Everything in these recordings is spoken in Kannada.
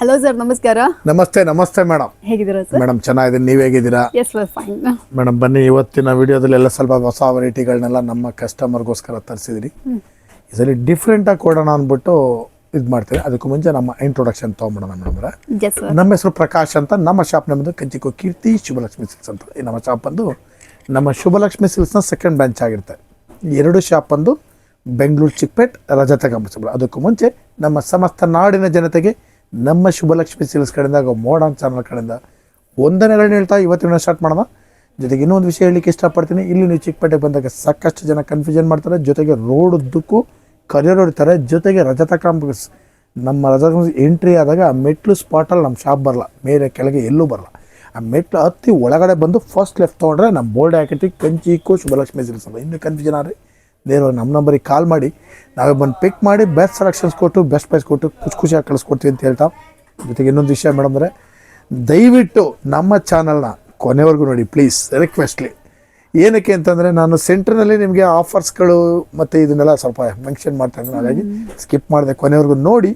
ಹಲೋ ಸರ್ ನಮಸ್ಕಾರ. ನಮಸ್ತೆ ನಮಸ್ತೆ ಮೇಡಮ್ ಹೇಗಿದ್ದೀರಾ ಸರ್ ಮೇಡಮ್ ಚೆನ್ನಾಗಿದೆ ನೀವು ಹೇಗಿದ್ದೀರಾ? ಎಸ್ ಸರ್ ಫೈನ್ ಮೇಡಮ್ ಬನ್ನಿ ಇವತ್ತಿನ ವಿಡಿಯೋದಲ್ಲಿ ಎಲ್ಲ ಸ್ವಲ್ಪ ಹೊಸ ವೆರೈಟಿಗಳನ್ನೆಲ್ಲ ನಮ್ಮ ಕಸ್ಟಮರ್ಗೋಸ್ಕರ ತರಿಸಿದ್ರಿ ಇದರಲ್ಲಿ ಡಿಫ್ರೆಂಟಾಗಿ ಕೊಡೋಣ ಅಂದ್ಬಿಟ್ಟು ಇದು ಮಾಡ್ತೀವಿ ಅದಕ್ಕೂ ಮುಂಚೆ ನಮ್ಮ ಇಂಟ್ರೊಡಕ್ಷನ್ ತೊಗೊಂಬಿಡೋಣ ಮೇಡಮ್ ನಮ್ಮ ಹೆಸರು ಪ್ರಕಾಶ್ ಅಂತ. ನಮ್ಮ ಶಾಪ್ ನಮ್ಮದು ಕಂಚಿಕೋ ಕೀರ್ತಿ ಶುಭಲಕ್ಷ್ಮಿ ಸಿಲ್ಸ್ ಅಂತ. ಈ ನಮ್ಮ ಶಾಪ್ ಬಂದು ನಮ್ಮ ಶುಭಲಕ್ಷ್ಮಿ ಸಿಲ್ಸ್ನ ಸೆಕೆಂಡ್ ಬ್ರಾಂಚ್ ಆಗಿರುತ್ತೆ. ಎರಡು ಶಾಪ್ ಬಂದು ಬೆಂಗಳೂರು ಚಿಕ್ಕಪೇಟ್ ರಜತ ಕಂಪಸ್ ಅದಕ್ಕೂ ಮುಂಚೆ ನಮ್ಮ ಸಮಸ್ತ ನಾಡಿನ ಜನತೆಗೆ ನಮ್ಮ ಶುಭಲಕ್ಷ್ಮಿ ಸಿಲ್ಸ್ ಕಡೆಯಿಂದ, ಹಾಗೂ ಮೋಡನ್ ಚಾನಲ್ ಕಡೆಯಿಂದ ವಂದನೆಗಳನ್ನ ಹೇಳ್ತಾ ಇವತ್ತಿನ ಸ್ಟಾರ್ಟ್ ಮಾಡೋಣ. ಜೊತೆಗೆ ಇನ್ನೊಂದು ವಿಷಯ ಹೇಳಲಿಕ್ಕೆ ಇಷ್ಟಪಡ್ತೀನಿ. ಇಲ್ಲಿ ನೀವು ಚಿಕ್ಕಪೇಟೆಗೆ ಬಂದಾಗ ಸಾಕಷ್ಟು ಜನ ಕನ್ಫ್ಯೂಷನ್ ಮಾಡ್ತಾರೆ. ಜೊತೆಗೆ ರೋಡ್ ಉದ್ದಕ್ಕೂ ಕರಿಯರ್ ಹೊಡಿತಾರೆ. ಜೊತೆಗೆ ರಜತ ಕಾಂಪ್ಲೆಕ್ಸ್, ನಮ್ಮ ರಜತ ಎಂಟ್ರಿ ಆದಾಗ ಆ ಮೆಟ್ಲು ಸ್ಪಾಟಲ್ಲಿ ನಮ್ಮ ಶಾಪ್ ಬರಲ್ಲ. ಮೇಲೆ ಕೆಳಗೆ ಎಲ್ಲೂ ಬರಲ್ಲ. ಆ ಮೆಟ್ಲು ಹತ್ತಿ ಒಳಗಡೆ ಬಂದು ಫಸ್ಟ್ ಲೆಫ್ಟ್ ತೊಗೊಂಡ್ರೆ ನಮ್ಮ ಬೋರ್ಡ್ ಹಾಕಿಟ್ಟು ಕಂಚಿ ಇಕ್ಕು ಶುಭಲಕ್ಷ್ಮಿ ಸಿಲ್ಸಲ್ಲ ಇನ್ನೂ ಕನ್ಫ್ಯೂಷನ್ ಆದರೆ ನೇರವಾಗಿ ನಮ್ಮ ನಂಬರಿಗೆ ಕಾಲ್ ಮಾಡಿ ನಾವೇ ಬಂದು ಪಿಕ್ ಮಾಡಿ ಬೆಸ್ಟ್ ಸೆಲೆಕ್ಷನ್ಸ್ ಕೊಟ್ಟು ಬೆಸ್ಟ್ ಪ್ರೈಸ್ ಕೊಟ್ಟು ಖುಷಿ ಖುಷಿಯಾಗಿ ಕಳಿಸ್ಕೊಡ್ತೀವಿ ಅಂತ ಹೇಳ್ತಾ. ಜೊತೆಗೆ ಇನ್ನೊಂದು ವಿಷಯ ಮೇಡಮ್ ಅಂದರೆ ದಯವಿಟ್ಟು ನಮ್ಮ ಚಾನಲ್ನ ಕೊನೆವರೆಗೂ ನೋಡಿ ಪ್ಲೀಸ್ ರಿಕ್ವೆಸ್ಟ್ಲಿ ಏನಕ್ಕೆ ಅಂತಂದರೆ ನಾನು ಸೆಂಟ್ರ್ನಲ್ಲಿ ನಿಮಗೆ ಆಫರ್ಸ್ಗಳು ಮತ್ತು ಇದನ್ನೆಲ್ಲ ಸ್ವಲ್ಪ ಮೆನ್ಷನ್ ಮಾಡ್ತಾ ಇದ್ದೀನಿ. ಹಾಗಾಗಿ ಸ್ಕಿಪ್ ಮಾಡಿದೆ ಕೊನೆವರೆಗೂ ನೋಡಿ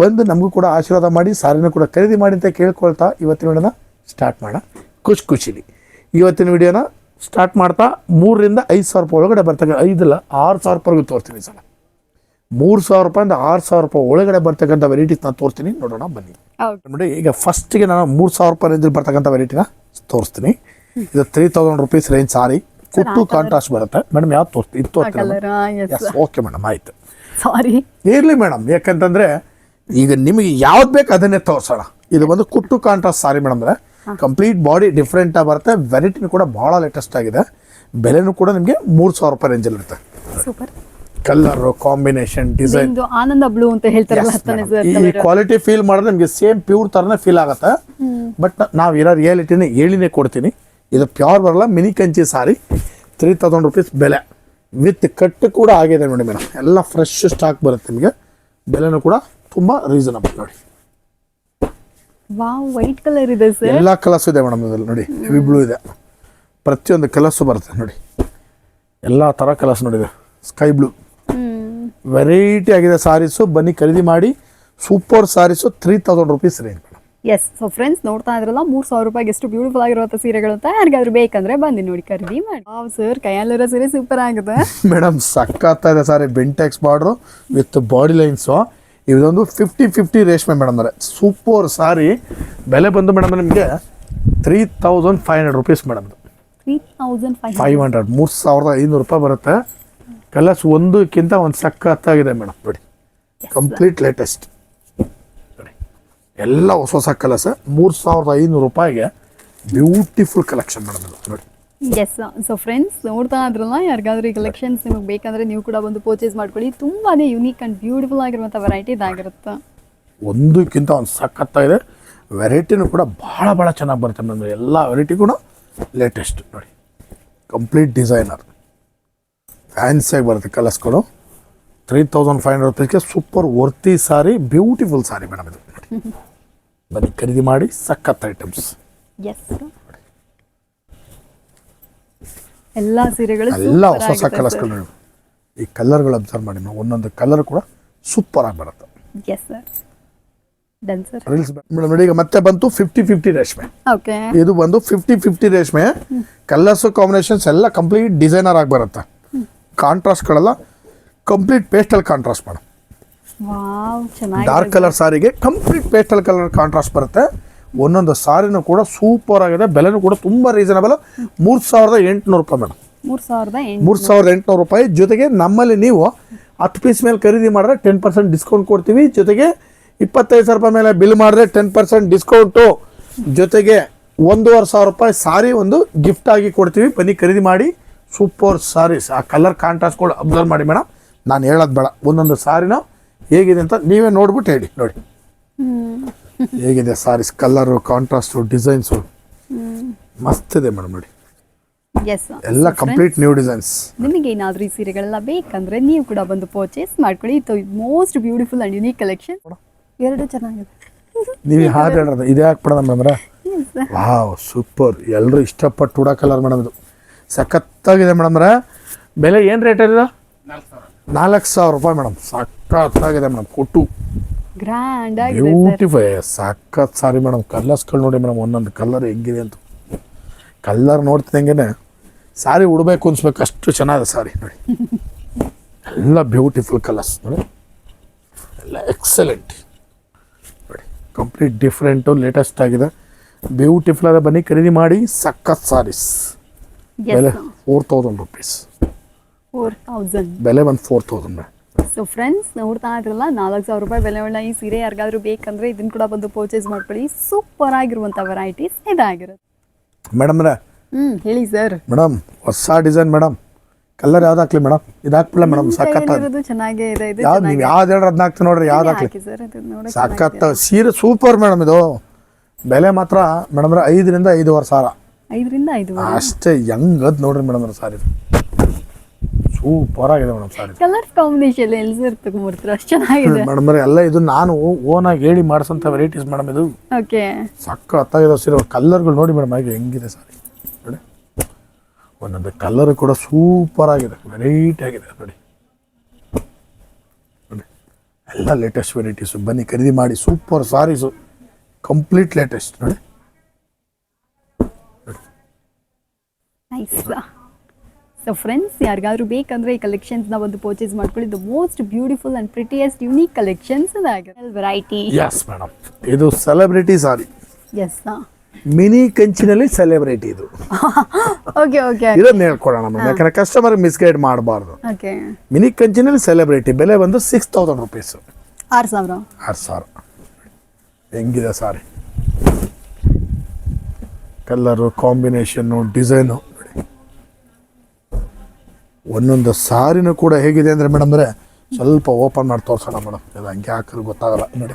ಬಂದು ನಮಗೂ ಕೂಡ ಆಶೀರ್ವಾದ ಮಾಡಿ ಸಾರಿನೂ ಕೂಡ ಖರೀದಿ ಮಾಡಿ ಅಂತ ಕೇಳ್ಕೊಳ್ತಾ ಇವತ್ತಿನ ವಿಡಿಯೋನ ಸ್ಟಾರ್ಟ್ ಮಾಡೋಣ. ಖುಷಿ ಖುಷಿಲಿ. ಇವತ್ತಿನ ವಿಡಿಯೋನ ಸ್ಟಾರ್ಟ್ ಮಾಡ್ತಾ ಮೂರರಿಂದ ಐದು ಸಾವಿರ ರೂಪಾಯಿ ಒಳಗಡೆ ಬರ್ತಕ್ಕಂಥ ಐದಲ್ಲ ಆರು ಸಾವಿರ ರೂಪಾಯಿಗೂ ತೋರಿಸ್ತೀನಿ ಸರ್ ಸಲ. ಮೂರು ಸಾವಿರ ರೂಪಾಯಿಂದ ಆರು ಸಾವಿರ ರೂಪಾಯಿ ಒಳಗಡೆ ಬರ್ತಕ್ಕಂಥ ವೆರೈಟೀಸ್ ನಾನು ತೋರಿಸ್ತೀನಿ. ನೋಡೋಣ ಬನ್ನಿ. ನೋಡಿ ಈಗ ಫಸ್ಟಿಗೆ ನಾನು ಮೂರು ಸಾವಿರ ರೂಪಾಯಿ ರೇಂಜಲ್ಲಿ ಬರ್ತಕ್ಕಂಥ ವೆರೈಟಿನ ತೋರಿಸ್ತೀನಿ. ಇದು three thousand rupees range sari ಕುಟ್ಟು ಕಾಂಟ್ರಾಸ್ಟ್ ಬರುತ್ತೆ. ಮೇಡಮ್ ಯಾವ್ದು ತೋರಿಸ್ತೀನಿ ಇದು ತೋರಿಸ್ತೀನಿ ಎಸ್ ಓಕೆ ಮೇಡಮ್ ಆಯ್ತು. ಸಾರಿ ಇರಲಿ ಮೇಡಮ್ ಯಾಕಂತಂದ್ರೆ ಈಗ ನಿಮಗೆ ಯಾವ್ದು ಬೇಕು ಅದನ್ನೇ ತೋರಿಸೋಣ. ಇದು ಬಂದು ಕುಟ್ಟು ಕಾಂಟ್ರಾಸ್ಟ್ ಸಾರಿ ಮೇಡಮ್ ಅಂದ್ರೆ ಕಂಪ್ಲೀಟ್ ಬಾಡಿ ಡಿಫ್ರೆಂಟಾಗಿ ಬರುತ್ತೆ. ವೆರೈಟಿನೂ ಕೂಡ ಭಾಳ ಲೇಟೆಸ್ಟ್ ಆಗಿದೆ. ಬೆಲೆನೂ ಕೂಡ ನಿಮಗೆ ಮೂರು ಸಾವಿರ ರೂಪಾಯಿ ರೇಂಜಲ್ಲಿ ಇರುತ್ತೆ. Super colour combination design Ananda blue ಅಂತ ಹೇಳ್ತಾರೆ ಈ ಕ್ವಾಲಿಟಿ ಫೀಲ್ ಮಾಡಿದ್ರೆ ನಿಮಗೆ ಸೇಮ್ ಪ್ಯೂರ್ ತರನೇ ಫೀಲ್ ಆಗುತ್ತೆ. ಬಟ್ ನಾವು ಇರೋ ರಿಯಾಲಿಟಿನೇ ಹೇಳಿನೇ ಕೊಡ್ತೀನಿ. ಇದು ಪ್ಯೂರ್ ಬರಲ್ಲ mini Kanchi sari three thousand rupees ಬೆಲೆ. ವಿತ್ ಕಟ್ ಕೂಡ ಆಗಿದೆ ನೋಡಿ ಮೇಡಮ್ ಎಲ್ಲ ಫ್ರೆಶ್ ಸ್ಟಾಕ್ ಬರುತ್ತೆ ನಿಮಗೆ. ಬೆಲೆನೂ ಕೂಡ ತುಂಬ ರೀಸನಬಲ್ ನೋಡಿ. ವಾವ್ ವೈಟ್ ಕಲರ್ ಇದೆ ಸರ್ ಎಲ್ಲ ಕಲರ್ಸ್ ಇದೆ ಮೇಡಮ್ ಇದರಲ್ಲಿ ನೋಡಿ ಹೆವಿ ಬ್ಲೂ ಇದೆ. ಪ್ರತಿಯೊಂದು ಕಲರ್ಸು ಬರುತ್ತೆ ನೋಡಿ. ಎಲ್ಲ ಥರ ಕಲರ್ಸ್ ನೋಡಿದೆ. ಸ್ಕೈ ಬ್ಲೂ ವೆರೈಟಿ ಆಗಿದೆ ಸಾರೀಸು ಬನ್ನಿ ಖರೀದಿ ಮಾಡಿ. Super saris three thousand rupees range yes so friends ನೋಡ್ತಾ ಇದ್ರಲ್ಲ ಮೂರ್ ಸಾವಿರ ರೂಪಾಯಿಗೆ ಎಷ್ಟು ಬ್ಯೂಟಿಫುಲ್ ಆಗಿರುವಂಥ ಸೀರೆಗಳು ಅಂತ. ಯಾರಿಗಾದ್ರೂ ಬೇಕಂದ್ರೆ ಬನ್ನಿ ನೋಡಿ ಖರೀದಿ ಮಾಡಿ. ವಾವ್ ಸರ್ ಕೈಯಲ್ಲಿರೋ ಸೀರೆ ಸೂಪರ್ ಆಗುತ್ತೆ. ಮೇಡಮ್ ಸಕ್ಕತ್ತ ಇದೆ sari. Bentex border with body lines ಇದೊಂದು ಫಿಫ್ಟಿ ಫಿಫ್ಟಿ ರೇಷ್ಮೆ ಮೇಡಮ್ ಅಂದರೆ ಸೂಪರ್ ಸಾರಿ. ಬೆಲೆ ಬಂದು ಮೇಡಮ್ ನಿಮಗೆ three thousand five hundred rupees madam five hundred ಮೂರು ಸಾವಿರದ ಐನೂರು ರೂಪಾಯಿ ಬರುತ್ತೆ. ಕಲರ್ಸ್ ಒಂದಕ್ಕಿಂತ ಒಂದು ಸಕ್ಕತ್ತಾಗಿದೆ ಮೇಡಮ್ ನೋಡಿ. ಕಂಪ್ಲೀಟ್ ಲೇಟೆಸ್ಟ್ ನೋಡಿ. ಎಲ್ಲ ಹೊಸ ಹೊಸ ಕಲರ್ಸ್. ಮೂರು ಸಾವಿರದ ಐನೂರು ರೂಪಾಯಿಗೆ ಬ್ಯೂಟಿಫುಲ್ ಕಲೆಕ್ಷನ್ ಮೇಡಮ್ ನೋಡಿ. ಎಸ್ ಸೊ ಫ್ರೆಂಡ್ಸ್ ನೋಡ್ತಾ ಇದ್ರಲ್ಲ ಯಾರಿಗಾದ್ರೂ ಈ ಕಲೆಕ್ಷನ್ಸ್ ನಿಮಗೆ ಬೇಕಂದ್ರೆ ನೀವು ಕೂಡ ಬಂದು ಪರ್ಚೇಸ್ ಮಾಡ್ಕೊಳ್ಳಿ. ತುಂಬಾನೇ ಯುನೀಕ್ ಅಂಡ್ ಬ್ಯೂಟಿಫುಲ್ ಆಗಿರುವಂಥ ವೆರೈಟಿ ಇದಾಗಿರುತ್ತೆ ಒಂದಕ್ಕಿಂತ ಒಂದು ಸಖತ್ತಾಗಿದೆ. ವೆರೈಟಿನೂ ಕೂಡ ಭಾಳ ಭಾಳ ಚೆನ್ನಾಗಿ ಬರುತ್ತೆ ಮೇಡಮ್ ಎಲ್ಲ ವೆರೈಟಿ ಕೂಡ ಲೇಟೆಸ್ಟ್ ನೋಡಿ ಕಂಪ್ಲೀಟ್ ಡಿಸೈನರ್ ಫ್ಯಾನ್ಸಿಯಾಗಿ ಬರುತ್ತೆ ಕಲರ್ಸ್ಗಳು three thousand five hundred ರುಪೀಸ್ಗೆ super worthy sari beautiful sari madam ಇದು. ಬನ್ನಿ ಖರೀದಿ ಮಾಡಿ ಸಖತ್ ಐಟಮ್ಸ್ ಎಸ್ ಎಲ್ಲ ಸೀರೆಗಳು ಎಲ್ಲ ಹೊಸ ಹೊಸ ಕಲರ್ಸ್ಗಳು ಈ ಕಲರ್ಗಳು ಅಬ್ಸರ್ವ್ ಮಾಡಿ ಒಂದೊಂದು ಕಲರ್ ಕೂಡ ಸೂಪರ್ ಆಗಿ ಬರುತ್ತೆ. Yes sir done sir reels madam ನೋಡಿ ಈಗ ಮತ್ತೆ ಬಂತು ಫಿಫ್ಟಿ ಫಿಫ್ಟಿ ರೇಷ್ಮೆ. ಓಕೆ ಇದು ಬಂದು ಫಿಫ್ಟಿ ಫಿಫ್ಟಿ ರೇಷ್ಮೆ. ಕಲರ್ಸ್ ಕಾಂಬಿನೇಷನ್ಸ್ ಎಲ್ಲ ಕಂಪ್ಲೀಟ್ ಡಿಸೈನರ್ ಆಗಿ ಬರುತ್ತೆ. ಕಾಂಟ್ರಾಸ್ಟ್ಗಳೆಲ್ಲ complete pastel contrast madam. Dark colour ಸಾರಿಗೆ ಕಂಪ್ಲೀಟ್ ಪೇಸ್ಟಲ್ ಕಲರ್ ಕಾಂಟ್ರಾಸ್ಟ್ ಬರುತ್ತೆ. ಒಂದೊಂದು ಸಾರಿನೂ ಕೂಡ ಸೂಪರ್ ಆಗಿದೆ. ಬೆಲೆನೂ ಕೂಡ ತುಂಬ ರೀಸನಬಲ್ ಮೂರು ಸಾವಿರದ ಎಂಟುನೂರು ರೂಪಾಯಿ ಮೇಡಮ್ ಮೂರು ಸಾವಿರದ ಮೂರು ಸಾವಿರದ ಎಂಟುನೂರು ರೂಪಾಯಿ. ಜೊತೆಗೆ ನಮ್ಮಲ್ಲಿ ನೀವು ಹತ್ತು ಪೀಸ್ ಮೇಲೆ ಖರೀದಿ ಮಾಡಿದ್ರೆ ಟೆನ್ ಪರ್ಸೆಂಟ್ ಡಿಸ್ಕೌಂಟ್ ಕೊಡ್ತೀವಿ. ಜೊತೆಗೆ ಇಪ್ಪತ್ತೈದು ಸಾವಿರ ರೂಪಾಯಿ ಮೇಲೆ ಬಿಲ್ ಮಾಡಿದ್ರೆ ಟೆನ್ ಪರ್ಸೆಂಟ್ ಡಿಸ್ಕೌಂಟು ಜೊತೆಗೆ ಒಂದೂವರೆ ಸಾವಿರ ರೂಪಾಯಿ ಸಾರಿ ಒಂದು ಗಿಫ್ಟ್ ಆಗಿ ಕೊಡ್ತೀವಿ. ಬನ್ನಿ ಖರೀದಿ ಮಾಡಿ. ಸೂಪರ್ ಸಾರೀಸ್ ಆ ಕಲರ್ ಕಾಂಟ್ರಾಸ್ಟ್ಗಳು ಅಬ್ಸರ್ವ್ ಮಾಡಿ ಮೇಡಮ್ ನಾನು ಹೇಳೋದು ಬೇಡ. ಒಂದೊಂದು ಸಾರಿನ ಹೇಗಿದೆ ಅಂತ ನೀವೇ ನೋಡ್ಬಿಟ್ಟು ಹೇಳಿ. ನೋಡಿ. ಹೇಗಿದೆ ಸಾರೀಸ್ ಕಲರು ಕಾಂಟ್ರಾಸ್ಟು ಡಿಸೈನ್ಸು ಮಸ್ತ್ ಇದೆ ಮೇಡಮ್ ನೋಡಿ. ಎಸ್ ಎಲ್ಲ ಕಂಪ್ಲೀಟ್ ನ್ಯೂ ಡಿಸೈನ್ಸ್ ನಿಮಗೆ ಏನಾದರೂ ಈ ಸೀರೆಗಳೆಲ್ಲ ಬೇಕಂದ್ರೆ ನೀವು ಕೂಡ ಬಂದು ಪರ್ಚೇಸ್ ಮಾಡ್ಕೊಳ್ಳಿ. ಇದು most beautiful and unique collection ಎರಡು ಚೆನ್ನಾಗಿದೆ. ನೀವು ಹಾಗೆ ಹೇಳೋದು ಇದೇ ಹಾಕ್ಬಿಡೋಣ ಮೇಡಮ್ ಅಂದ್ರೆ ವಾವ್ ಸೂಪರ್ ಎಲ್ಲರೂ ಇಷ್ಟಪಟ್ಟು ಉಡೋ ಕಲರ್ ಮೇಡಮ್ ಇದು. ಸಖತ್ತಾಗಿದೆ ಮೇಡಮ್ರೆ ಬೆಲೆ ಏನು ರೇಟ್ ಇದೆ? ನಾಲ್ಕು ಸಾವಿರ ರೂಪಾಯಿ ಮೇಡಮ್. ಸಖತ್ತಾಗಿದೆ ಮೇಡಮ್. ಕೊಟ್ಟು. ಗ್ರ್ಯಾಂಡ್ ಆಗಿದೆ ಬ್ಯೂಟಿಫೈ ಸಖತ್ ಸಾರಿ ಮೇಡಮ್ ಕಲರ್ಸ್ಗಳು ನೋಡಿ ಮೇಡಮ್ ಒಂದೊಂದು ಕಲರ್ ಹೆಂಗಿದೆ ಅಂತ. ಕಲರ್ ನೋಡ್ತಿದ್ದಂಗೆ ಸಾರಿ ಉಡ್ಬೇಕು ಅನ್ಸ್ಬೇಕು. ಅಷ್ಟು ಚೆನ್ನಾಗಿದೆ ಸಾರಿ ನೋಡಿ. ಎಲ್ಲ ಬ್ಯೂಟಿಫುಲ್ ಕಲರ್ಸ್ ನೋಡಿ. ಎಲ್ಲ ಎಕ್ಸಲೆಂಟ್ ನೋಡಿ ಕಂಪ್ಲೀಟ್ ಡಿಫ್ರೆಂಟು ಲೇಟೆಸ್ಟ್ ಆಗಿದೆ. ಬ್ಯೂಟಿಫುಲ್ ಆದ ಬನ್ನಿ ಖರೀದಿ ಮಾಡಿ ಸಖತ್ ಸಾರೀಸ್. ಬೆಲೆ four thousand rupees four thousand ಬೆಲೆ ಬಂದು ಫೋರ್ ತೌಸಂಡ್ ಸೊ ಫ್ರೆಂಡ್ಸ್ ನೋಡ್ತಾ ಇದ್ರಲ್ಲ ನಾಲ್ಕು ಸಾವಿರ ರೂಪಾಯಿ ಬೆಲೆ ಉಳ್ಳ ಈ ಸೀರೆ ಯಾರಿಗಾದ್ರೂ ಬೇಕಂದ್ರೆ ಇದನ್ನ ಕೂಡ ಬಂದು ಪರ್ಚೇಸ್ ಮಾಡ್ಕೊಳ್ಳಿ. ಸೂಪರ್ ಆಗಿರುವಂಥ ವೆರೈಟೀಸ್ ಇದಾಗಿರುತ್ತೆ. ಮೇಡಮ್ರೆ ಹ್ಮ್ ಹೇಳಿ ಸರ್ ಮೇಡಮ್ ಹೊಸ ಡಿಸೈನ್ ಮೇಡಮ್ ಕಲರ್ ಯಾವ್ದು ಹಾಕ್ಲಿ ಮೇಡಮ್ ಇದು ಹಾಕ್ಬಿಡ ಮೇಡಮ್ ಸಖತ್ ಚೆನ್ನಾಗೇ ಇದೆ ಇದು ಯಾವ್ದು ನೀವು ಯಾವ್ದು ಹೇಳ್ರಿ ಅದನ್ನ ಹಾಕ್ತೀನಿ ನೋಡ್ರಿ ಯಾವ್ದು ಹಾಕ್ಲಿ. ಹಾಕಿ ಸರ್ ಅದು ನೋಡಕ್ಕೆ ಸಖತ್ ಸೀರೆ ಸೂಪರ್ ಮೇಡಮ್ ಇದು. ಬೆಲೆ ಮಾತ್ರ ಮೇಡಮ್ ಐದರಿಂದ ಐದುವರೆ ಸಾವಿರ. ಐದರಿಂದ ಐದು ಅಷ್ಟೇ ಹೆಂಗ್ ಅದ್ ನೋಡ್ರಿ ಮೇಡಮ್ ಸಾರಿ. ಸೂಪರ್ ಆಗಿದೆ ಮೇಡಮ್ ಸಾರಿ ಕಲರ್ ಕಾಂಬಿನೇಷನ್ ಎಲ್ಲಿ ಸರ್ ಅಷ್ಟು ಚೆನ್ನಾಗಿದೆ. ಮೇಡಮ್ ಎಲ್ಲ ಇದು ನಾನು ಓನಾಗಿ ಹೇಳಿ ಮಾಡಿಸೋಂಥ ವೆರೈಟೀಸ್ ಮೇಡಮ್ ಇದು. ಓಕೆ ಸಖತ್ತಾಗಿದೆ ಸೀರೆ ಕಲರ್ಗಳು ನೋಡಿ ಮೇಡಮ್ ಹಾಗೆ ಹೆಂಗಿದೆ ಸಾರಿ. ನೋಡಿ. ಒಂದೊಂದು ಕಲರ್ ಕೂಡ ಸೂಪರ್ ಆಗಿದೆ ವೆರೈಟಿ ಆಗಿದೆ ನೋಡಿ. ನೋಡಿ. ಎಲ್ಲ ಲೇಟೆಸ್ಟ್ ವೆರೈಟೀಸು ಬನ್ನಿ ಖರೀದಿ ಮಾಡಿ ಸೂಪರ್ ಸಾರೀಸು ಕಂಪ್ಲೀಟ್ ಲೇಟೆಸ್ಟ್ ನೋಡಿ. ನೈಸ್ ಸೊ ಫ್ರೆಂಡ್ಸ್ ಯಾರಿಗಾದ್ರೂ ಬೇಕಂದ್ರೆ ಈ ಕಲೆಕ್ಷನ್ಸ್ನ ಒಂದು ಪರ್ಚೇಸ್ ಮಾಡ್ಕೊಳ್ಳಿ. The most beautiful and prettiest unique collections ಅದಾಗಿದೆ variety S madam ಇದು ಸೆಲೆಬ್ರಿಟಿ ಸಾರಿ ಎಸ್ ಮಿನಿ ಕಂಚಿನಲ್ಲಿ ಸೆಲೆಬ್ರಿಟಿ ಇದು. ಓಕೆ ಓಕೆ ಇದನ್ನ ಹೇಳ್ಕೊಡೋಣ ಮೇಡಮ್ ಯಾಕಂದ್ರೆ ಕಸ್ಟಮರ್ ಮಿಸ್ಗೈಡ್ ಮಾಡಬಾರ್ದು. ಓಕೆ ಮಿನಿ ಕಂಚಿನಲ್ಲಿ ಸೆಲೆಬ್ರಿಟಿ ಬೆಲೆ ಬಂದು ಸಿಕ್ಸ್ ತೌಸಂಡ್ ರುಪೀಸು ಆರು ಸಾವಿರ. ಆರು ಸಾವಿರ. ಹೆಂಗಿದೆ ಸಾರಿ ಕಲ್ಲರು ಕಾಂಬಿನೇಷನ್ನು ಡಿಸೈನು ಒಂದೊಂದು ಸಾರಿನೂ ಕೂಡ ಹೇಗಿದೆ ಅಂದರೆ ಮೇಡಮ್ ಅಂದರೆ ಸ್ವಲ್ಪ ಓಪನ್ ಮಾಡಿ ತೋರಿಸೋಣ ಮೇಡಮ್ ಇದು ಹಂಗೆ ಹಾಕಿದ್ರೆ ಗೊತ್ತಾಗಲ್ಲ. ನೋಡಿ.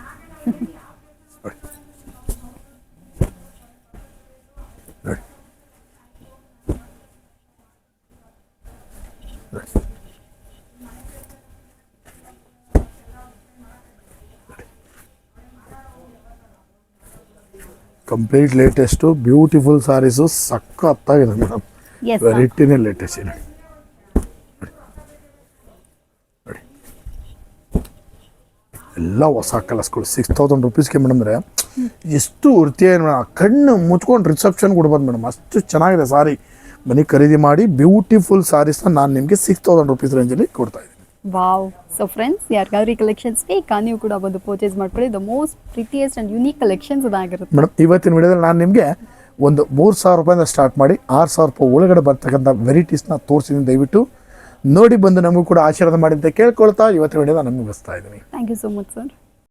ನೋಡಿ. ಕಂಪ್ಲೀಟ್ ಲೇಟೆಸ್ಟು ಬ್ಯೂಟಿಫುಲ್ ಸಾರೀಸು ಸಖತ್ತಾಗಿದೆ ಮೇಡಮ್ ವೆರೈಟಿನೇ ಲೇಟೆಸ್ಟ್ ಇದೆ ಎಲ್ಲ ಹೊಸ ಕಲರ್ಸ್ಗಳು ಸಿಕ್ಸ್ ತೌಸಂಡ್ ರುಪೀಸ್ಗೆ ಮೇಡಮ್ ಅಂದರೆ ಎಷ್ಟು ವೃತ್ತಿಯ ಕಣ್ಣು ಮುಚ್ಕೊಂಡು ರಿಸೆಪ್ಷನ್ ಕೊಡ್ಬೋದು ಮೇಡಮ್. ಅಷ್ಟು ಚೆನ್ನಾಗಿದೆ ಸಾರಿ. ಮನೆ ಖರೀದಿ ಮಾಡಿ ಬ್ಯೂಟಿಫುಲ್ ಸಾರೀಸ್ನ ನಾನು ನಿಮಗೆ ಸಿಕ್ಸ್ ತೌಸಂಡ್ ರುಪೀಸ್ ರೇಂಜಲ್ಲಿ ಕೊಡ್ತಾ ಇದ್ದೀನಿ. ವಾವ್ ಸೊ ಫ್ರೆಂಡ್ಸ್ ಯಾರಿಗಾದ್ರೂ ಈ ಕಲೆಕ್ಷನ್ಸ್ ಬೇಕಾ? ನೀವು ಕೂಡ ಬಂದು ಪರ್ಚೇಸ್ ಮಾಡ್ಕೊಳ್ಳಿ. The most prettiest and unique collections ಅದಾಗಿರುತ್ತೆ madam ಇವತ್ತಿನ ವಿಡಿಯೋದಲ್ಲಿ ನಾನು ನಿಮಗೆ ಒಂದು ಮೂರು ಸಾವಿರ ರೂಪಾಯಿಂದ ಸ್ಟಾರ್ಟ್ ಮಾಡಿ ಆರು ಸಾವಿರ ರೂಪಾಯಿ ಒಳಗಡೆ ಬರ್ತಕ್ಕಂಥ ವೆರೈಟೀಸ್ನ ತೋರಿಸಿದ್ದೀನಿ ದಯವಿಟ್ಟು. ನೋಡಿ ಬಂದು ನಮಗೂ ಕೂಡ ಆಶೀರ್ವಾದ ಮಾಡಿ ಅಂತ ಕೇಳ್ಕೊಳ್ತಾ ಇವತ್ತಿನ ನಾನು ಬಸ್ತಾ ಇದ್ದೀನಿ. Thank you so much sir